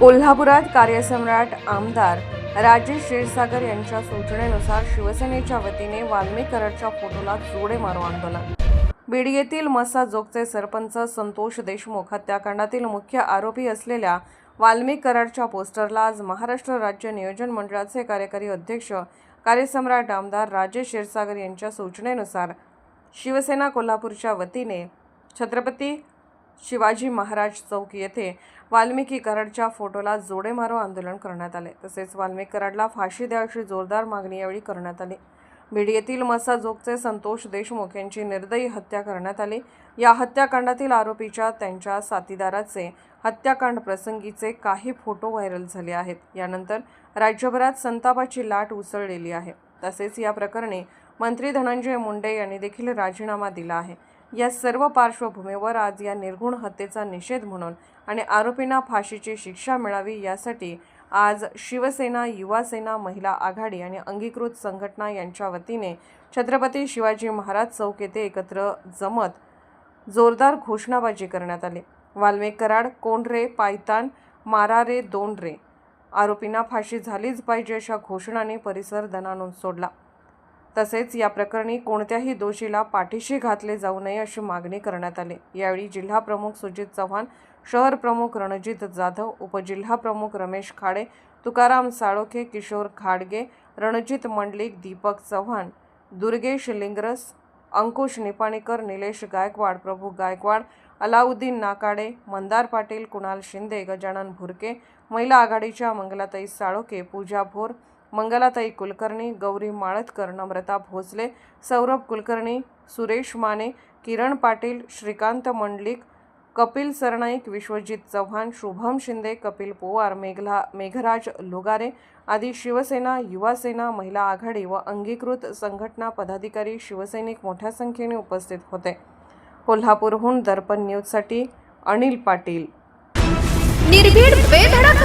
कोल्हापुरात कार्यसम्राट आमदार राजेश क्षीरसागर यांच्या सूचनेनुसार शिवसेनेच्या वतीने वाल्मिकरडच्या फोटोला जोडे मारो आंदोलन. बीड येथील मसा जोगचे सरपंच संतोष देशमुख हत्याकांडातील मुख्य आरोपी असलेल्या वाल्मिक कराडच्या पोस्टरला आज महाराष्ट्र राज्य नियोजन मंडळाचे कार्यकारी अध्यक्ष कार्यसम्राट आमदार राजेश क्षीरसागर यांच्या सूचनेनुसार शिवसेना कोल्हापूरच्या वतीने छत्रपती शिवाजी महाराज चौक येथे वाल्मिकी कराडच्या फोटोला जोडे मारो आंदोलन करण्यात आले. तसेच वाल्मिकी कराडला फाशी द्या अशी जोरदार मागणी यावेळी करण्यात आली. बीड येथील मसा जोगचे संतोष देशमुख यांची निर्दयी हत्या करण्यात आली. या हत्याकांडातील आरोपीच्या त्यांच्या साथीदाराचे हत्याकांड प्रसंगीचे काही फोटो व्हायरल झाले आहेत. यानंतर राज्यभरात संतापाची लाट उसळलेली आहे. तसेच या प्रकरणी मंत्री धनंजय मुंडे यांनी देखील राजीनामा दिला आहे. या सर्व पार्श्वभूमीवर आज या निर्घुण हत्येचा निषेध म्हणून आणि आरोपींना फाशीची शिक्षा मिळावी यासाठी आज शिवसेना युवासेना महिला आघाडी आणि अंगीकृत संघटना यांच्या वतीने छत्रपती शिवाजी महाराज चौक येथे एकत्र जमत जोरदार घोषणाबाजी करण्यात आली. वाल्मे कराड कोंडरे पायतान मारारे दोंडरे आरोपींना फाशी झालीच पाहिजे अशा घोषणाने परिसर दणानून सोडला. तसेच या प्रकरणी कोणत्याही दोषीला पाठीशी घातले जाऊ नये अशी मागणी करण्यात आली. यावेळी जिल्हा प्रमुख सुजित चव्हाण शहर प्रमुख रणजित जाधव उपजिल्हा प्रमुख रमेश खाडे तुकाराम साळोखे किशोर खाडगे रणजित मंडलिक दीपक चव्हाण दुर्गेश लिंगरस अंकुश निपाणीकर निलेश गायकवाड प्रभू गायकवाड अलाउद्दीन नाकाडे मंदार पाटील कुणाल शिंदे गजानन भुरके महिला आघाडीच्या मंगलाताई साळोखे पूजा भोर मंगलाताई कुलकर्णी गौरी माळतकर नम्रता भोसले सौरभ कुलकर्णी सुरेश माने किरण पाटील श्रीकांत मंडलिक कपिल सरनाईक विश्वजित चव्हाण शुभम शिंदे कपिल पोवार मेघला मेघराज लुगारे आदी शिवसेना युवासेना महिला आघाडी व अंगीकृत संघटना पदाधिकारी शिवसैनिक मोठ्या संख्येने उपस्थित होते. कोल्हापूरहून दर्पण न्यूजसाठी अनिल पाटील. निर्भीड बेधडक